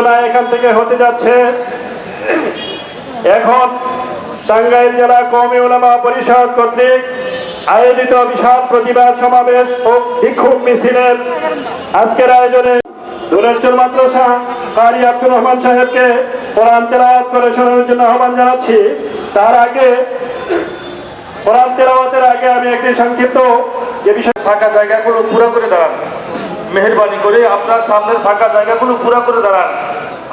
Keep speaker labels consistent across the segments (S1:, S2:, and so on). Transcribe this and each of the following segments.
S1: সূচনা এখান থেকে হতে যাচ্ছে। এখন টাঙ্গাইল জেলা কওমি উলামা পরিষদ কর্তৃক আয়োজিত বিশাল প্রতিবাদ সমাবেশ ও বিক্ষোভ মিছিলের আজকের আয়োজনে মাদ্রাসা কারি আব্দুর রহমান সাহেবকে করে শোনানোর জন্য আহ্বান জানাচ্ছি। তার আগে কোরআন আগে আমি একটি সংক্ষিপ্ত যে বিষয়
S2: ফাঁকা জায়গাগুলো পুরো করে দাঁড়ান মেহরবানি করে আপনার সামনের ফাঁকা জায়গাগুলো পুরো করে দাঁড়ান।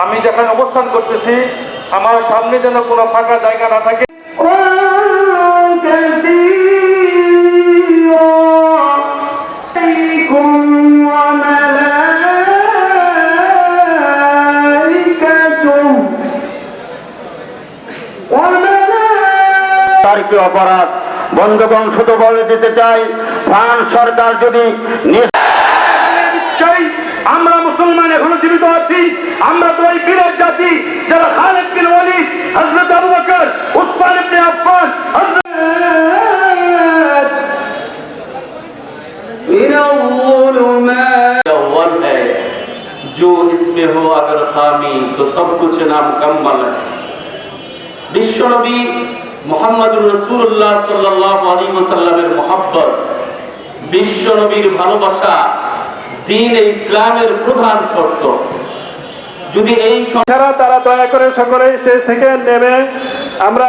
S2: আমি যেখানে অবস্থান করতেছি, আমার সামনে যেন কোনো ফাঁকা জায়গা না থাকে।
S3: অপরাধ। বন্ধগণ, শুধু বলে দিতে চাই, ফ্রান্স সরকার যদি
S1: মুসলমান এখনো জীবিত আছি আমরা তো ওই বীরের জাতি যারা খালেদ বিন ওয়ালিদ হযরত আবু বকর উসমান ইবনে আফফান হযরত
S4: अव्वल है जो इसमें हो अगर खामी तो सब कुछ नामुकम्मल है বিশ্বনবী মোহাম্মদ রসুল্লাহ সাল্লাহ আলী ওসাল্লামের মোহাব্বত বিশ্বনবীর ভালোবাসা দিন ইসলামের প্রধান শর্ত। যদি এই
S1: সারা তারা দয়া করে সকলে স্টেজ থেকে নেমে আমরা